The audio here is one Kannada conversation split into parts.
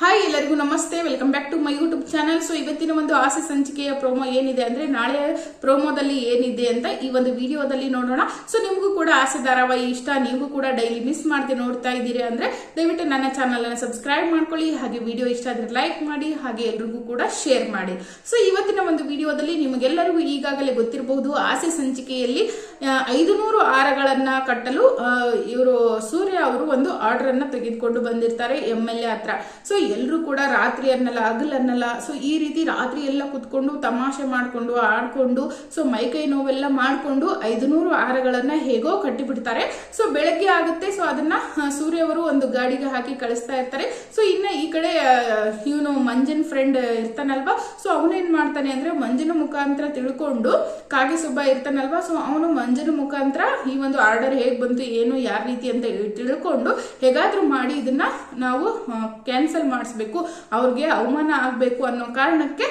ಹಾಯ್ ಎಲ್ಲರಿಗೂ ನಮಸ್ತೆ. Welcome back to my YouTube channel so ಇವತ್ತಿನ ಒಂದು ಆಸೆ ಸಂಚಿಕೆಯ ಪ್ರೋಮೋ ಏನಿದೆ ಅಂದ್ರೆ ನಾಳೆ ಪ್ರೋಮೋದಲ್ಲಿ ಏನಿದೆ ಅಂತ ಈ ಒಂದು ವಿಡಿಯೋದಲ್ಲಿ ನೋಡೋಣ. ಸೊ ನಿಮಗೂ ಕೂಡ ಆಸೆ ಧಾರಾವಾಹಿ ಇಷ್ಟ. ನೀವು ಕೂಡ ಡೈಲಿ ಮಿಸ್ ಮಾಡದೆ ನೋಡ್ತಾ ಇದ್ದೀರಿ ಅಂದ್ರೆ ದಯವಿಟ್ಟು ನನ್ನ ಚಾನಲ್ ಅನ್ನು ಸಬ್ಸ್ಕ್ರೈಬ್ ಮಾಡ್ಕೊಳ್ಳಿ. ಹಾಗೆ ವಿಡಿಯೋ ಇಷ್ಟ ಆದ್ರೆ ಲೈಕ್ ಮಾಡಿ, ಹಾಗೆ ಎಲ್ರಿಗೂ ಕೂಡ ಶೇರ್ ಮಾಡಿ. ಸೊ ಇವತ್ತಿನ ಒಂದು ವಿಡಿಯೋದಲ್ಲಿ ನಿಮಗೆಲ್ಲರಿಗೂ ಈಗಾಗಲೇ ಗೊತ್ತಿರಬಹುದು, ಆಸೆ ಸಂಚಿಕೆಯಲ್ಲಿ ಐದು ನೂರು ಆರಗಳನ್ನು ಕಟ್ಟಲು ಇವರು ಸೂರ್ಯ ಅವರು ಒಂದು ಆರ್ಡರ್ ಅನ್ನ ತೆಗೆದುಕೊಂಡು ಬಂದಿರ್ತಾರೆ ಎಂ ಎಲ್ ಎ ಹತ್ರ. ಸೊ ಎಲ್ಲರೂ ಕೂಡ ರಾತ್ರಿ ಅನ್ನಲ್ಲ, ಹಗಲ್ ಅನ್ನಲ್ಲ. ಸೊ ಈ ರೀತಿ ರಾತ್ರಿ ಎಲ್ಲ ಕುತ್ಕೊಂಡು ತಮಾಷೆ ಮಾಡ್ಕೊಂಡು, ಆಡ್ಕೊಂಡು ಸೊ ಮೈಕೈ ನೋವೆಲ್ಲ ಮಾಡ್ಕೊಂಡು ಐದುನೂರು ಆಹಾರಗಳನ್ನ ಹೇಗೋ ಕಟ್ಟಿಬಿಡ್ತಾರೆ. ಸೊ ಬೆಳಗ್ಗೆ ಆಗುತ್ತೆ ಸೊ ಅದನ್ನ ಸೂರ್ಯವರು ಒಂದು ಗಾಡಿಗೆ ಹಾಕಿ ಕಳಿಸ್ತಾ ಇರ್ತಾರೆ. ಸೊ ಇನ್ನ ಈ ಕಡೆ ಇವನು ಮಂಜನ್ ಫ್ರೆಂಡ್ ಇರ್ತಾನಲ್ವಾ? ಸೊ ಅವನೇನ್ ಮಾಡ್ತಾನೆ ಅಂದ್ರೆ ಮಂಜನ ಮುಖಾಂತರ ತಿಳ್ಕೊಂಡು ಕಾಗೆ ಸುಬ್ಬ ಇರ್ತಾನಲ್ವಾ? ಸೊ ಅವನು ಮಂಜನ ಮುಖಾಂತರ ಈ ಒಂದು ಆರ್ಡರ್ ಹೇಗ್ ಬಂತು, ಏನು ಯಾವ ರೀತಿ ಅಂತ ತಿಳ್ಕೊಂಡು ಹೇಗಾದ್ರೂ ಮಾಡಿ ಇದನ್ನ ನಾವು ಕ್ಯಾನ್ಸಲ್ ಮಾಡಿಸ್ಬೇಕು ಅವ್ರಿಗೆ ಅವಮಾನ ಆಗ್ಬೇಕು ಅನ್ನೋ ಕಾರಣಕ್ಕೆ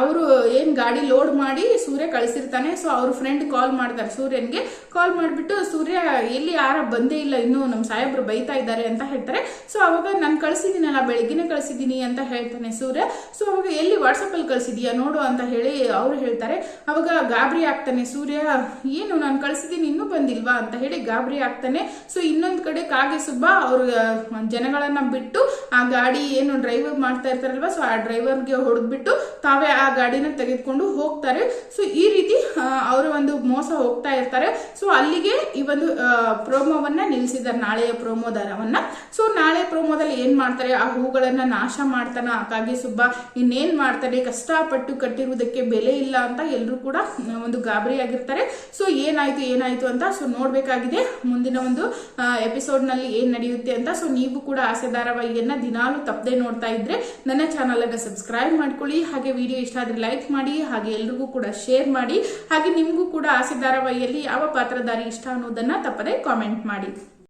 ಅವರು ಏನ್ ಗಾಡಿ ಲೋಡ್ ಮಾಡಿ ಸೂರ್ಯ ಕಳಿಸಿರ್ತಾನೆ ಸೊ ಅವ್ರ ಫ್ರೆಂಡ್ ಕಾಲ್ ಮಾಡ್ತಾರೆ ಸೂರ್ಯನ್ಗೆ. ಕಾಲ್ ಮಾಡಿಬಿಟ್ಟು, ಸೂರ್ಯ, ಎಲ್ಲಿ ಯಾರ ಬಂದೇ ಇಲ್ಲ, ಇನ್ನು ನಮ್ಮ ಸಾಹೇಬ್ರು ಬೈತಾ ಇದ್ದಾರೆ ಅಂತ ಹೇಳ್ತಾರೆ. ಸೊ ಅವಾಗ, ನಾನು ಕಳಿಸಿದ್ದೀನಲ್ಲ ಬೆಳಿಗ್ಗೆ ಕಳಿಸಿದ್ದೀನಿ ಅಂತ ಹೇಳ್ತಾನೆ ಸೂರ್ಯ. ಸೊ ಅವಾಗ, ಎಲ್ಲಿ ವಾಟ್ಸಪ್ ಅಲ್ಲಿ ಕಳಿಸಿದೀಯಾ ನೋಡು ಅಂತ ಹೇಳಿ ಅವ್ರು ಹೇಳ್ತಾರೆ. ಅವಾಗ ಗಾಬರಿ ಆಗ್ತಾನೆ ಸೂರ್ಯ. ಏನು, ನಾನು ಕಳಿಸಿದ್ದೀನಿ, ಇನ್ನೂ ಬಂದಿಲ್ವಾ ಅಂತ ಹೇಳಿ ಗಾಬರಿ ಆಗ್ತಾನೆ. ಸೊ ಇನ್ನೊಂದ್ ಕಡೆ ಕಾಗೆ ಸುಬ್ಬ ಅವ್ರ ಜನಗಳನ್ನ ಬಿಟ್ಟು, ಆ ಗಾಡಿ ಏನು ಡ್ರೈವರ್ ಮಾಡ್ತಾ ಇರ್ತಾರಲ್ವಾ ಸೊ ಆ ಡ್ರೈವರ್ಗೆ ಹೊಡೆದ್ಬಿಟ್ಟು ಆ ಗಾಡಿನ ತೆಗೆದುಕೊಂಡು ಹೋಗ್ತಾರೆ. ಸೊ ಈ ರೀತಿ ಅವರು ಒಂದು ಮೋಸ ಹೋಗ್ತಾ ಇರ್ತಾರೆ. ಸೊ ಅಲ್ಲಿಗೆ ಈ ಒಂದು ಪ್ರೋಮೋವನ್ನ ನಿಲ್ಲಿಸಿದ್ದಾರೆ ನಾಳೆಯ ಪ್ರೋಮೋ ದರವನ್ನ ಸೊ ನಾಳೆ ಪ್ರೋಮೋದಲ್ಲಿ ಏನ್ ಮಾಡ್ತಾರೆ? ಆ ಹೂಗಳನ್ನ ನಾಶ ಮಾಡ್ತಾನ. ಕಾಗೆ ಸುಬ್ಬ, ಇನ್ನೇನ್ ಮಾಡ್ತಾನೆ? ಕಷ್ಟಪಟ್ಟು ಕಟ್ಟಿರುವುದಕ್ಕೆ ಬೆಲೆ ಇಲ್ಲ ಅಂತ ಎಲ್ಲರೂ ಕೂಡ ಒಂದು ಗಾಬರಿ ಆಗಿರ್ತಾರೆ ಸೊ ಏನಾಯ್ತು ಏನಾಯ್ತು ಅಂತ ಸೊ ನೋಡ್ಬೇಕಾಗಿದೆ. ಮುಂದಿನ ಒಂದು ಎಪಿಸೋಡ್ನಲ್ಲಿ ಏನ್ ನಡೆಯುತ್ತೆ ಅಂತ. ಸೊ ನೀವು ಕೂಡ ಆಸೆ ಧಾರಾವಾಹಿಯನ್ನ ದಿನಾಲು ತಪ್ಪದೆ ನೋಡ್ತಾ ಇದ್ರೆ, ನನ್ನ ಚಾನಲ್ ಅನ್ನ ಸಬ್ಸ್ಕ್ರೈಬ್ ಮಾಡ್ಕೊಳ್ಳಿ. ಹಾಗೆ ವಿಡಿಯೋ ಇಷ್ಟ ಆದರೆ ಲೈಕ್ ಮಾಡಿ, ಹಾಗೆ ಎಲ್ರಿಗೂ ಕೂಡ ಶೇರ್ ಮಾಡಿ, ಹಾಗೆ ನಿಮಗೂ ಕೂಡ ಆಸೆ ಧಾರಾವಾಹಿಯಲ್ಲಿ ಯಾವ ಪಾತ್ರಧಾರಿ ಇಷ್ಟ ಅನ್ನೋದನ್ನ ತಪ್ಪದೆ ಕಾಮೆಂಟ್ ಮಾಡಿ.